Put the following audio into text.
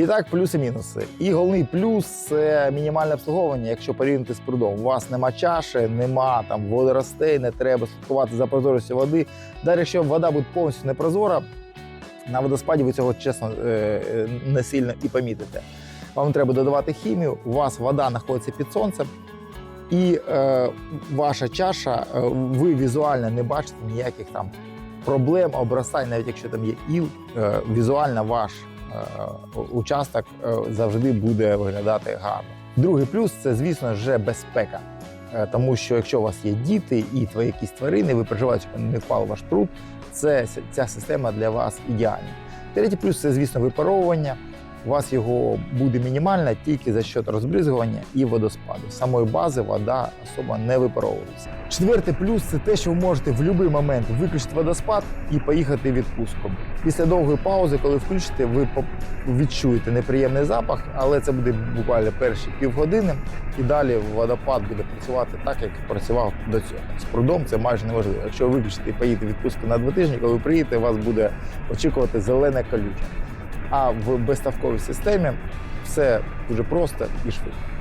І так, плюси-мінуси. І головний плюс це мінімальне обслуговування, якщо порівняти з прудом. У вас нема чаші, нема там водоростей, не треба слідкувати за прозорістю води. Далі, якщо вода буде повністю непрозора, на водоспаді ви цього чесно е, е, не сильно і помітите. Вам треба додавати хімію, у вас вода знаходиться під сонцем, і е, ваша чаша, е, ви візуально не бачите ніяких там проблем, обростань, навіть якщо там є іл, е, візуально ваш участок е, завжди буде виглядати гарно. Другий плюс це, звісно, вже безпека. Е, Тому що якщо у вас є діти і твої якісь тварини, ви переживаєте, щоб не впав ваш труд, це ця система для вас ідеальна. Третій плюс це, звісно, випаровування. У вас його буде мінімально тільки за счет розбризгування і водоспаду. Самої бази вода особо не випаровується. Четвертий плюс це те, що ви можете в будь-який момент виключити водоспад і поїхати в відпустку. Після довгої паузи, коли включите, ви відчуєте неприємний запах, але це буде буквально перші півгодини, і далі водопад буде працювати так, як працював до цього. З прудом це майже неможливо. Якщо ви виключите і поїдете відпустку на два тижні, коли ви приїдете, вас буде очікувати зелене колюче. А в безставковій системі все дуже просто і швидко.